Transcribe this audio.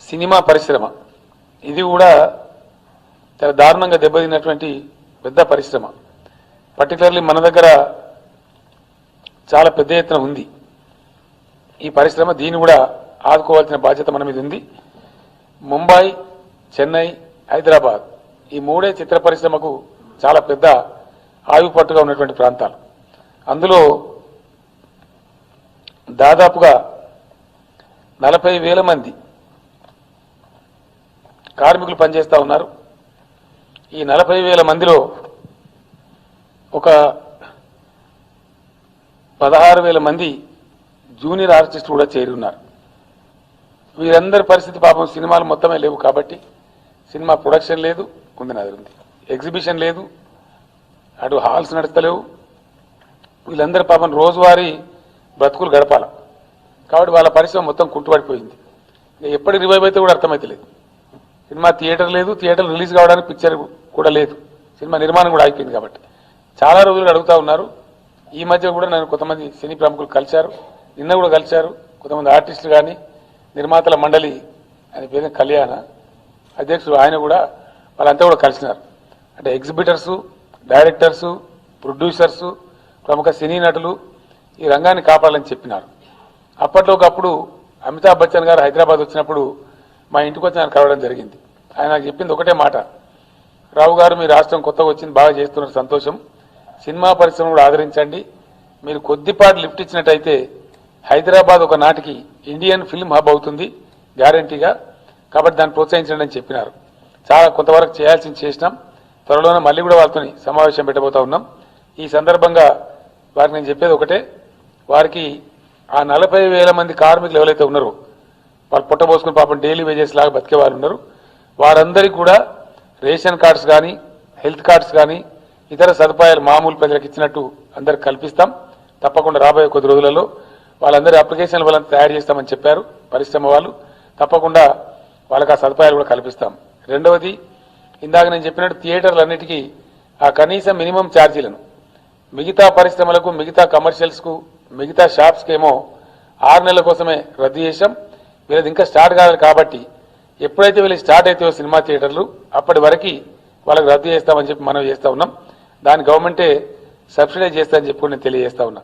Cinema పరిశ్రమ. ఇది కూడా చాలా దారుణంగా దెబ్బతిన్నటువంటి పెద్ద పరిశ్రమ. పర్టికులర్లీ మన దగ్గర చాలా పెద్ద ఎత్తున ఉంది. ఈ పరిశ్రమ దీన్ని కూడా ఆదుకోవాల్సిన బాధ్యత మన మీద ఉంది. ముంబై చెన్నై హైదరాబాద్ ఈ మూడే చిత్ర పరిశ్రమకు చాలా పెద్ద ఆయుపట్టుగా ఉన్నటువంటి ప్రాంతాలు. అందులో దాదాపుగా నలభై వేల మంది కార్మికులు పనిచేస్తూ ఉన్నారు. ఈ నలభై వేల మందిలో ఒక పదహారు వేల మంది జూనియర్ ఆర్టిస్టులు కూడా చేరి ఉన్నారు. వీరందరి పరిస్థితి పాపం సినిమాలు మొత్తమే లేవు కాబట్టి సినిమా ప్రొడక్షన్ లేదు ఉంది నాది ఉంది. ఎగ్జిబిషన్ లేదు అటు హాల్స్ నడుస్తలేవు. వీళ్ళందరి పాపం రోజువారీ బ్రతుకులు గడపాల. కాబట్టి వాళ్ళ పరిశ్రమ మొత్తం కుంటుపడిపోయింది. ఇక ఎప్పటి రివైవ్ అయితే కూడా అర్థమైతలేదు. సినిమా థియేటర్ లేదు థియేటర్ రిలీజ్ కావడానికి పిక్చర్ కూడా లేదు. సినిమా నిర్మాణం కూడా అయిపోయింది కాబట్టి. చాలా రోజులు అడుగుతా ఉన్నారు. ఈ మధ్య కూడా నన్ను కొంతమంది సినీ ప్రముఖులు కలిశారు. నిన్న కూడా కలిశారు. కొంతమంది ఆర్టిస్టులు కానీ నిర్మాతల మండలి అని పేరు కళ్యాణ అధ్యక్షుడు ఆయన కూడా వాళ్ళంతా కూడా కలిసినారు. అంటే ఎగ్జిబిటర్సు డైరెక్టర్సు ప్రొడ్యూసర్సు ప్రముఖ సినీ నటులు ఈ రంగాన్ని కాపాడాలని చెప్పినారు. అప్పట్లో ఒకప్పుడు అమితాబ్ బచ్చన్ గారు హైదరాబాద్ వచ్చినప్పుడు మా ఇంటికి వచ్చి నన్ను కలవడం జరిగింది. ఆయన నాకు చెప్పింది ఒకటే మాట. రావు గారు మీ రాష్ట్రం కొత్తగా వచ్చింది బాగా చేస్తున్నారు సంతోషం. సినిమా పరిశ్రమ కూడా ఆదరించండి. మీరు కొద్దిపాటి లిఫ్ట్ ఇచ్చినట్టయితే హైదరాబాద్ ఒక నాటికి ఇండియన్ ఫిల్మ్ హబ్ అవుతుంది గ్యారంటీగా. కాబట్టి దాన్ని ప్రోత్సహించండి అని చెప్పినారు. చాలా కొంతవరకు చేయాల్సింది చేసినాం. త్వరలోనే మళ్ళీ కూడా వాళ్ళతో సమావేశం పెట్టబోతా ఉన్నాం. ఈ సందర్భంగా వారికి నేను చెప్పేది ఒకటే. వారికి ఆ నలభై వేల మంది కార్మికులు ఎవరైతే ఉన్నారో వాళ్ళు పుట్టబోసుకుని పాపం డైలీ వేజెస్ లాగా బతికే వారు ఉన్నారు. వారందరికీ కూడా రేషన్ కార్డ్స్ కానీ హెల్త్ కార్డ్స్ కానీ ఇతర సదుపాయాలు మామూలు ప్రజలకు ఇచ్చినట్టు అందరికి కల్పిస్తాం. తప్పకుండా రాబోయే కొద్ది రోజులలో వాళ్ళందరి అప్లికేషన్లు వాళ్ళని తయారు చేస్తామని చెప్పారు పరిశ్రమ వాళ్ళు. తప్పకుండా వాళ్ళకి ఆ సదుపాయాలు కూడా కల్పిస్తాం. రెండవది ఇందాక నేను చెప్పినట్టు థియేటర్లన్నిటికీ ఆ కనీస మినిమం ఛార్జీలను. మిగతా పరిశ్రమలకు మిగతా కమర్షియల్స్కు మిగతా షాప్స్కి ఏమో ఆరు నెలల కోసమే రద్దు చేశాం. వీళ్ళది ఇంకా స్టార్ట్ కాలేదు కాబట్టి ఎప్పుడైతే వీళ్ళు స్టార్ట్ అవుతాయో సినిమా థియేటర్లు అప్పటి వరకు వాళ్ళకి రద్దు చేస్తామని చెప్పి మనం చేస్తా ఉన్నాం. దాని గవర్నమెంటే సబ్సిడైజ్ చేస్తా అని చెప్పి నేను తెలియజేస్తా ఉన్నా.